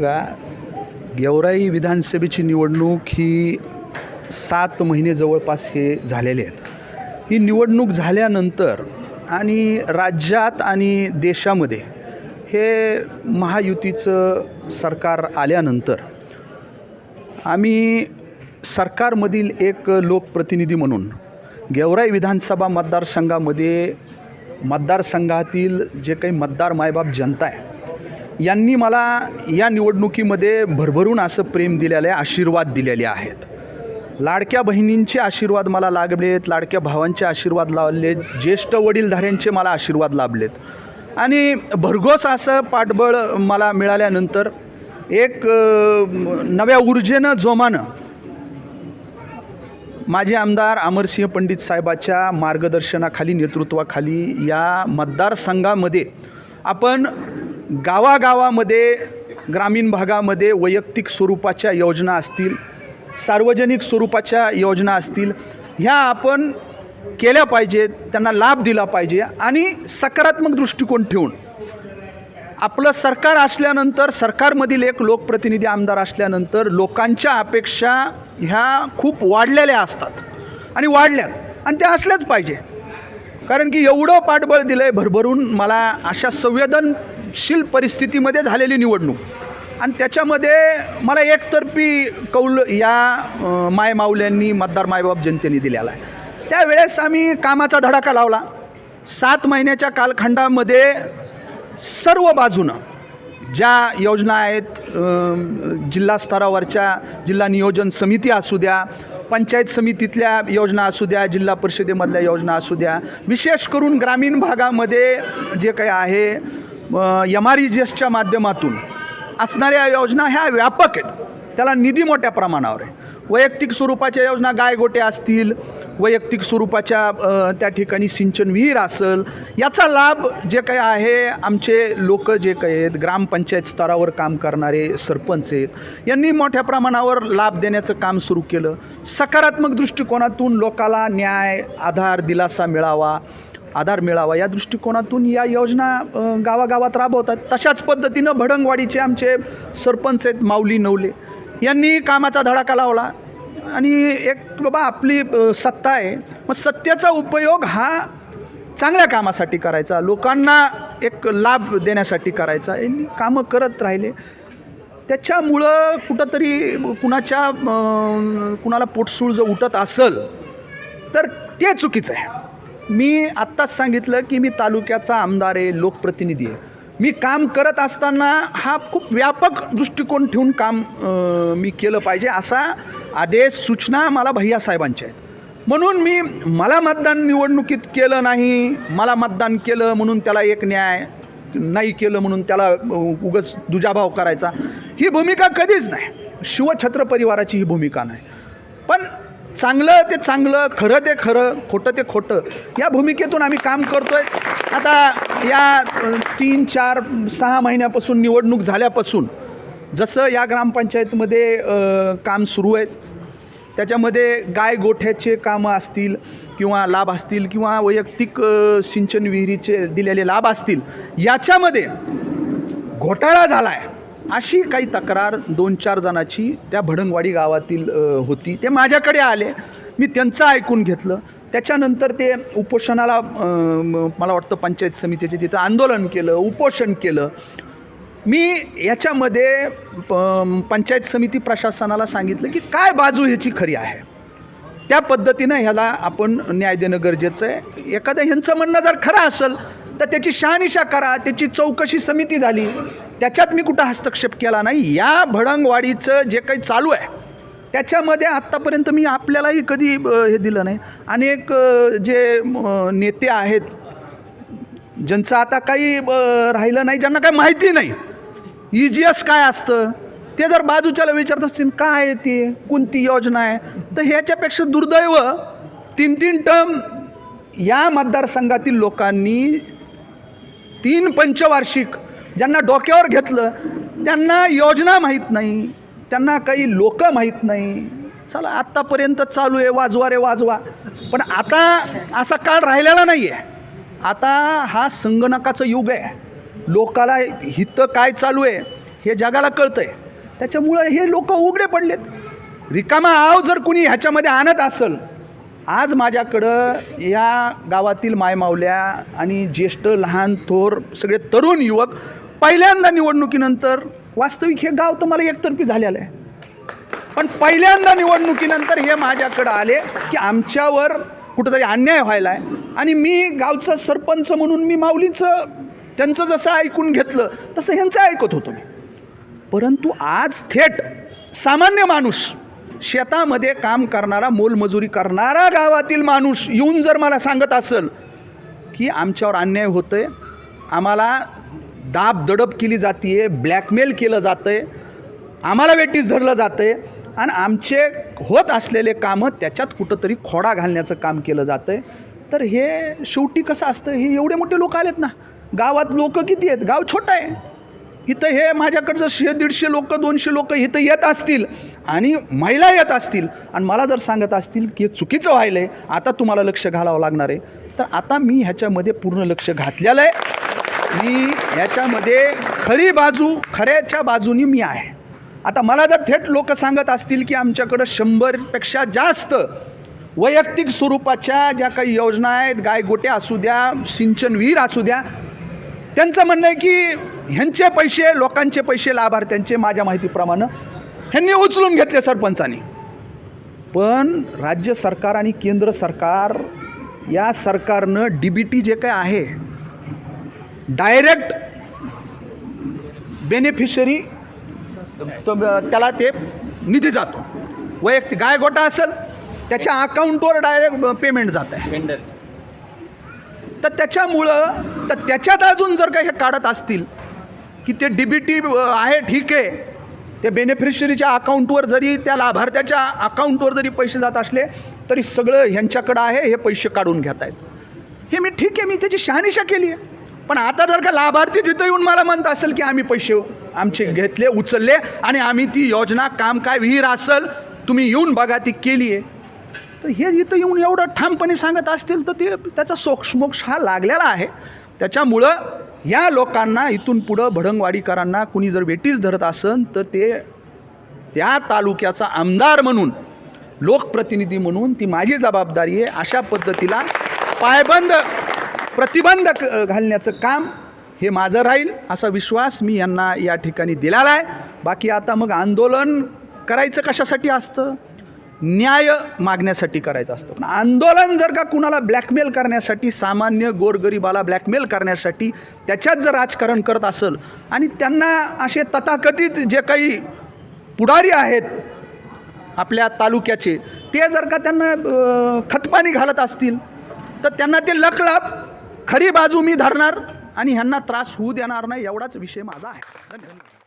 बघा गेवराई विधानसभेची निवडणूक ही सात महिने जवळपास हे झालेले आहेत. ही निवडणूक झाल्यानंतर आणि राज्यात आणि देशामध्ये हे महायुतीचं सरकार आल्यानंतर आम्ही सरकारमधील एक लोकप्रतिनिधी म्हणून गेवराई विधानसभा मतदारसंघामध्ये मतदारसंघातील जे काही मतदार मायबाप जनता आहे यांनी मला या निवडणुकीमध्ये भरभरून असं प्रेम दिलेलं आहे आशीर्वाद दिलेले आहेत. लाडक्या बहिणींचे आशीर्वाद मला लागलेत लाडक्या भावांचे आशीर्वाद लावले ज्येष्ठ वडीलधाऱ्यांचे मला आशीर्वाद लाभलेत आणि भरघोस असं पाठबळ मला मिळाल्यानंतर एक नव्या ऊर्जेनं जोमानं माझे आमदार अमरसिंह पंडित साहेबाच्या मार्गदर्शनाखाली नेतृत्वाखाली या मतदारसंघामध्ये आपण गावागावामध्ये ग्रामीण भागामध्ये वैयक्तिक स्वरूपाच्या योजना असतील सार्वजनिक स्वरूपाच्या योजना असतील ह्या आपण केल्या पाहिजेत त्यांना लाभ दिला पाहिजे आणि सकारात्मक दृष्टिकोन ठेवून. आपलं सरकार असल्यानंतर सरकारमधील एक लोकप्रतिनिधी आमदार असल्यानंतर लोकांच्या अपेक्षा ह्या खूप वाढलेल्या असतात आणि वाढल्या आणि त्या असल्याच पाहिजे. कारण की एवढं पाठबळ दिलं आहे भरभरून मला अशा संवेदन संवेदनशील परिस्थितीमध्ये झालेली निवडणूक. आणि त्याच्यामध्ये मला एकतर्फी कौल या मायमाऊल्यांनी मतदार मायबाप जनतेने दिलेला आहे. त्यावेळेस आम्ही कामाचा धडाका लावला. सात महिन्याच्या कालखंडामध्ये सर्व बाजूनं ज्या योजना आहेत जिल्हा स्तरावरच्या जिल्हा नियोजन समिती असू द्या पंचायत समितीतल्या योजना असू द्या जिल्हा परिषदेमधल्या योजना असू द्या विशेष करून ग्रामीण भागामध्ये जे काही आहे एम आर ई जी एसच्या माध्यमातून असणाऱ्या योजना ह्या व्यापक आहेत. त्याला निधी मोठ्या प्रमाणावर आहे. वैयक्तिक स्वरूपाच्या योजना गायगोटे असतील वैयक्तिक स्वरूपाच्या त्या ठिकाणी सिंचन विहीर असेल याचा लाभ जे काही आहे आमचे लोक जे काही आहेत ग्रामपंचायत स्तरावर काम करणारे सरपंच आहेत यांनी मोठ्या प्रमाणावर लाभ देण्याचं काम सुरू केलं. सकारात्मक दृष्टिकोनातून लोकाला न्याय आधार दिलासा मिळावा आधार मिळावा. या दृष्टिकोनातून या योजना गावागावात राबवतात. तशाच पद्धतीनं भडंगवाडीचे आमचे सरपंच आहेत माऊली नवले. यांनी कामाचा धडाका लावला. आणि एक बाबा आपली सत्ता आहे. मग सत्तेचा उपयोग हा चांगल्या कामासाठी करायचा. लोकांना एक लाभ देण्यासाठी करायचा. यांनी कामं करत राहिले. त्याच्यामुळं कुठंतरी कुणाच्या कुणाला पोटसूळ जर उठत असेल तर ते चुकीचं आहे. मी आत्ताच सांगितलं की मी तालुक्याचा आमदार आहे लोकप्रतिनिधी आहे. मी काम करत असताना हा खूप व्यापक दृष्टिकोन ठेवून काम मी केलं पाहिजे असा आदेश सूचना मला भैया साहेबांच्या आहेत. म्हणून मी मला मतदान निवडणुकीत केलं नाही मला मतदान केलं म्हणून त्याला एक न्याय नाही केलं म्हणून त्याला उगच दुजाभाव करायचा. ही भूमिका कधीच नाही. शिवछत्र परिवाराची ही भूमिका नाही. पण चांगलं ते चांगलं खरं ते खरं खोटं ते खोटं या भूमिकेतून आम्ही काम करतो आहे आता या तीन चार सहा महिन्यापासून निवडणूक झाल्यापासून जसं या ग्रामपंचायतमध्ये काम सुरू आहे त्याच्यामध्ये गाय गोठ्याचे कामं असतील किंवा लाभ असतील किंवा वैयक्तिक सिंचन विहिरीचे दिलेले लाभ असतील याच्यामध्ये घोटाळा झाला आहे अशी काही तक्रार दोन चार जणाची त्या भडंगवाडी गावातील होती. ते माझ्याकडे आले. मी त्यांचं ऐकून घेतलं. त्याच्यानंतर ते उपोषणाला मला वाटतं पंचायत समितीचे तिथं आंदोलन केलं उपोषण केलं. मी याच्यामध्ये प- पंचायत समिती प्रशासनाला सांगितलं की काय बाजू ह्याची खरी आहे? त्या पद्धतीनं ह्याला आपण न्याय देणं गरजेचं आहे. एखादं ह्यांचं म्हणणं जर खरं असेल तर त्याची शहानिशा करा त्याची चौकशी समिती झाली. त्याच्यात मी कुठं हस्तक्षेप केला नाही. या भडंगवाडीचं जे काही चालू आहे त्याच्यामध्ये आत्तापर्यंत मी आपल्यालाही कधी हे दिलं नाही. अनेक जे नेते आहेत ज्यांचं आता काही राहिलं नाही ज्यांना काही माहिती नाही. ई जी एस काय असतं? ते जर बाजूच्याला विचारत असतील काय आहे ते? कोणती योजना आहे? तर ह्याच्यापेक्षा दुर्दैव तीन तीन टर्म या मतदारसंघातील लोकांनी तीन पंचवार्षिक ज्यांना डोक्यावर घेतलं त्यांना योजना माहीत नाही त्यांना काही लोक माहीत नाही. चला आत्तापर्यंत चालू आहे वाजवा रे वाजवा. पण आता असा काळ राहिलेला नाही आहे आता हा संगणकाचं युग आहे. लोकाला हितं काय चालू आहे हे जगाला कळतं आहे त्याच्यामुळं हे लोक उघडे पडलेत. रिकामा आव जर कुणी ह्याच्यामध्ये आणत असेल आज माझ्याकडं या गावातील मायमावल्या आणि ज्येष्ठ लहान थोर सगळे तरुण युवक पहिल्यांदा निवडणुकीनंतर वास्तविक हे गाव तर मला एकतर्फी झालेलं आहे. पण पहिल्यांदा निवडणुकीनंतर हे माझ्याकडं आले की आमच्यावर कुठंतरी अन्याय व्हायला आहे आणि मी गावचा सरपंच म्हणून मी माऊलीचं त्यांचं जसं ऐकून घेतलं तसं ह्यांचं ऐकत होतो मी. परंतु आज थेट सामान्य माणूस शेतामध्ये काम करणारा मोलमजुरी करणारा गावातील माणूस येऊन जर मला सांगत असेल की आमच्यावर अन्याय होतं आहे आम्हाला दाब दडप केली जाते आहे ब्लॅकमेल केलं जातं आहे आम्हाला वेटीस धरलं जातं आहे आणि आमचे होत असलेले कामं त्याच्यात कुठंतरी खोडा घालण्याचं काम केलं जातं आहे तर हे शेवटी कसं असतं? हे एवढे मोठे लोक आलेत ना. गावात लोक किती आहेत? गाव छोटं आहे. इथं हे माझ्याकडचं शे दीडशे लोक दोनशे लोक इथं येत असतील. आणि महिला येत असतील आणि मला जर सांगत असतील की हे चुकीचं व्हायलं आहे आता तुम्हाला लक्ष घालावं लागणार आहे. तर आता मी ह्याच्यामध्ये पूर्ण लक्ष घातलेलं आहे. मी ह्याच्यामध्ये खरी बाजू खऱ्याच्या बाजूनी मी आहे. आता मला जर थेट लोक सांगत असतील की आमच्याकडं शंभरपेक्षा जास्त वैयक्तिक स्वरूपाच्या ज्या काही योजना आहेत गायगोट्या असू द्या सिंचन विहीर असू द्या त्यांचं म्हणणं आहे की ह्यांचे पैसे लोकांचे पैसे लाभार्थ्यांचे माझ्या माहितीप्रमाणे ह्यांनी उचलून घेतले सरपंचांनी. पण राज्य सरकार आणि केंद्र सरकार या सरकारनं डी बी टी जे काय आहे डायरेक्ट बेनिफिशरी त्याला ते निधी जातो. वैयक्तिक गायगोटा असेल त्याच्या अकाउंटवर डायरेक्ट पेमेंट जात आहे. तर त्याच्यामुळं तर त्याच्यात अजून जर काही हे काढत असतील की ते डी बी टी आहे ठीक आहे त्या बेनिफिशरीच्या अकाउंटवर जरी त्या लाभार्थ्याच्या अकाउंटवर जरी पैसे जात असले तरी सगळं ह्यांच्याकडं आहे हे पैसे काढून घेत आहेत. हे मी ठीक आहे मी त्याची शहानिशा केली आहे. पण आता जर का लाभार्थी तिथं येऊन मला म्हणत असेल की आम्ही पैसे आमचे घेतले उचलले आणि आम्ही ती योजना काम काय विहीर असेल तुम्ही येऊन बघा ती केली आहे. तर हे इथं येऊन एवढं ठामपणे सांगत असतील तर ते त्याचा सोक्षमोक्ष हा लागलेला आहे. त्याच्यामुळं या लोकांना इथून पुढं भडंगवाडीकरांना कुणी जर वेटीस धरत असन तर ते त्या तालुक्याचा आमदार म्हणून लोकप्रतिनिधी म्हणून ती माझी जबाबदारी आहे. अशा पद्धतीला पायबंद प्रतिबंध क- घालण्याचं काम हे माझं राहील असा विश्वास मी यांना या ठिकाणी दिलेला आहे. बाकी आता मग आंदोलन करायचं कशासाठी असतं? न्याय मागण्यासाठी करायचं असतं. पण आंदोलन जर का कुणाला ब्लॅकमेल करण्यासाठी सामान्य गोरगरिबाला ब्लॅकमेल करण्यासाठी त्याच्यात जर राजकारण करत असेल आणि त्यांना असे तथाकथित जे काही पुढारी आहेत आपल्या तालुक्याचे ते जर का त्यांना खतपाणी घालत असतील तर त्यांना ते लखलाप खरी बाजू मी धरणार आणि ह्यांना त्रास होऊ देणार नाही एवढाच विषय माझा आहे. धन्यवाद.